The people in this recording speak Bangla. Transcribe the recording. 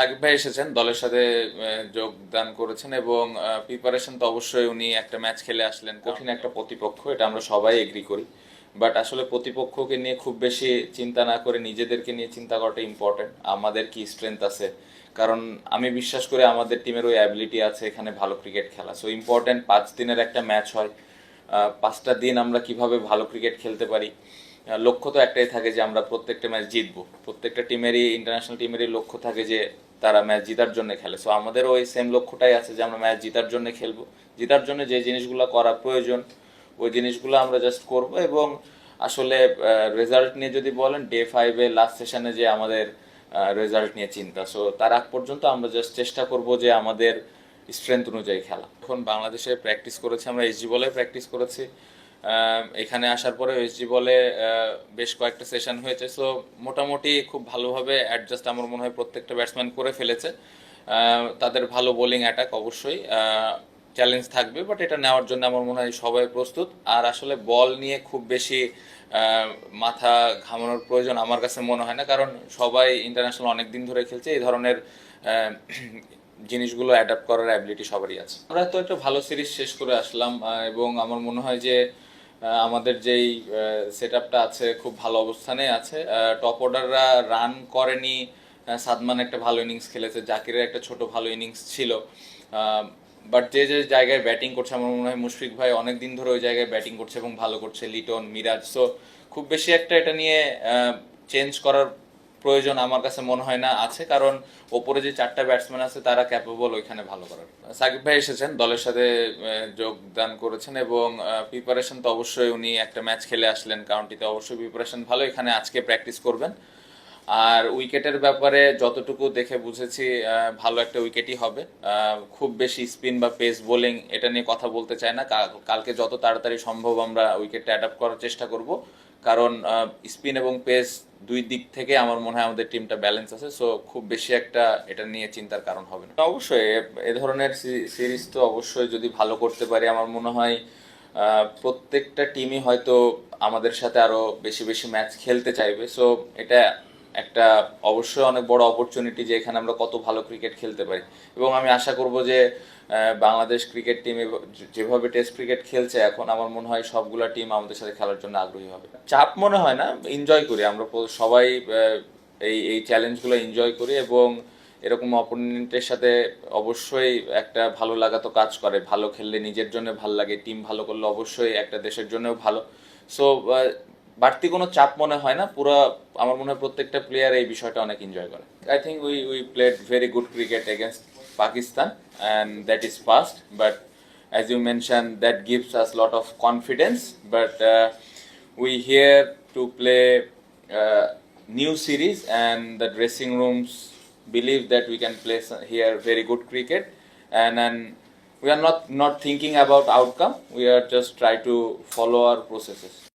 সাকিব ভাই এসেছেন, দলের সাথে যোগদান করেছেন এবং প্রিপারেশন তো অবশ্যই উনি একটা ম্যাচ খেলে আসলেন। কঠিন একটা প্রতিপক্ষ, এটা আমরা সবাই এগ্রি করি। বাট আসলে প্রতিপক্ষকে নিয়ে খুব বেশি চিন্তা না করে নিজেদেরকে নিয়ে চিন্তা করাটা ইম্পর্টেন্ট আমাদের কি স্ট্রেংথ আছে? কারণ আমি বিশ্বাস করি আমাদের টিমের ওই অ্যাবিলিটি আছে, এখানে ভালো ক্রিকেট খেলা। সো ইম্পর্টেন্ট পাঁচ দিনের একটা ম্যাচ হয়। পাঁচটা দিন আমরা কীভাবে ভালো ক্রিকেট খেলতে পারি? লক্ষ্য তো একটাই থাকে যে আমরা প্রত্যেকটা ম্যাচ জিতবো। প্রত্যেকটা টিমেরই ইন্টারন্যাশনাল টিমেরই লক্ষ্য থাকে যে তারা ম্যাচ জিতার জন্য খেলে। সো আমাদের ওই সেম লক্ষ্যটাই আছে যে আমরা ম্যাচ জিতার জন্য খেলব। জিতার জন্য যে জিনিসগুলো করা প্রয়োজন, ওই জিনিসগুলো আমরা জাস্ট করব এবং আসলে রেজাল্ট নিয়ে যদি বলেন ডে ফাইভে লাস্ট সেশনে যে আমাদের রেজাল্ট নিয়ে চিন্তা। সো তার আগ পর্যন্ত আমরা জাস্ট চেষ্টা করব যে আমাদের স্ট্রেংথ অনুযায়ী খেলা। এখন বাংলাদেশে প্র্যাকটিস করেছি, আমরা এসজি বলে প্র্যাকটিস করেছি। এখানে আসার পরে এসজি বলে বেশ কয়েকটা সেশন হয়েছে। সো মোটামুটি খুব ভালোভাবে অ্যাডজাস্ট আমার মনে হয় প্রত্যেকটা ব্যাটসম্যান করে ফেলেছে। তাদের ভালো বোলিং অ্যাটাক অবশ্যই চ্যালেঞ্জ থাকবে বাট এটা নেওয়ার জন্য আমার মনে হয় সবাই প্রস্তুত। আর আসলে বল নিয়ে খুব বেশি মাথা ঘামানোর প্রয়োজন আমার কাছে মনে হয় না, কারণ সবাই ইন্টারন্যাশনাল অনেক দিন ধরে খেলছে, এই ধরনের জিনিসগুলো অ্যাডাপ্ট করার অ্যাবিলিটি সবারই আছে। আমরা তো একটা ভালো সিরিজ শেষ করে আসলাম এবং আমার মনে হয় যে আমাদের যেই সেট আছে, খুব ভালো অবস্থানে আছে। টপ অর্ডাররা রান করেনি সাদমান একটা ভালো ইনিংস খেলেছে, জাকিরের একটা ছোট ভালো ইনিংস ছিল। বাট যে যে জায়গায় ব্যাটিং করছে, আমার মনে হয় মুশফিক ভাই অনেক দিন ধরে ওই জায়গায় ব্যাটিং করছে এবং ভালো করছে, লিটন, মিরাজ। সো খুব বেশি একটা এটা নিয়ে চেঞ্জ করার প্রয়োজন আমার কাছে মনে হয় না আছে, কারণ ওপরে যে চারটা ব্যাটসম্যান আছে তারা ক্যাপেবল ওইখানে ভালো করার। সাকিব ভাই এসেছেন, দলের সাথে যোগদান করেছেন এবং প্রিপারেশন তো অবশ্যই উনি একটা ম্যাচ খেলে আসলেন কাউন্টিতে অবশ্যই প্রিপারেশন ভালো, এখানে আজকে প্র্যাকটিস করবেন। আর উইকেটের ব্যাপারে যতটুকু দেখে বুঝেছি ভালো একটা উইকেটই হবে। খুব বেশি স্পিন বা পেস বোলিং এটা নিয়ে কথা বলতে চাই না কালকে যত তাড়াতাড়ি সম্ভব আমরা উইকেটটা অ্যাডাপ্ট করার চেষ্টা করব। কারণ স্পিন এবং পেস দুই দিক থেকে আমার মনে হয় আমাদের টিমটা ব্যালেন্স আছে সো খুব বেশি একটা এটা নিয়ে চিন্তার কারণ হবে না। অবশ্যই, এ- ধরনের সিরিজ তো অবশ্যই যদি ভালো করতে পারি, আমার মনে হয় প্রত্যেকটা টিমই হয়তো আমাদের সাথে আরও বেশি বেশি ম্যাচ খেলতে চাইবে সো এটা একটা অবশ্যই অনেক বড় অপরচুনিটি যে এখানে আমরা কত ভালো ক্রিকেট খেলতে পারি। এবং আমি আশা করব যে বাংলাদেশ ক্রিকেট টিম যেভাবে টেস্ট ক্রিকেট খেলছে এখন আমার মনে হয় সবগুলো টিম আমাদের সাথে খেলার জন্য আগ্রহী হবে। চাপ মনে হয় না এনজয় করি। আমরা সবাই এই এই চ্যালেঞ্জগুলো এনজয় করি এবং এরকম অপোনেন্টের সাথে অবশ্যই একটা ভালো লাগা তো কাজ করে। ভালো খেললে নিজের জন্য ভালো লাগে টিম ভালো করলে অবশ্যই একটা দেশের জন্যও ভালো। সো বাড়তি কোনো চাপ মনে হয় না পুরো আমার মনে হয় প্রত্যেকটা প্লেয়ার এই বিষয়টা অনেক এনজয় করে I think we we played very good cricket against Pakistan and that is first but as you mentioned, that gives us a lot of confidence. But uh, we here to play uh, new series, and the dressing rooms believe that we can play here very good cricket, and and we are not not thinking about outcome. We are just try to follow our processes.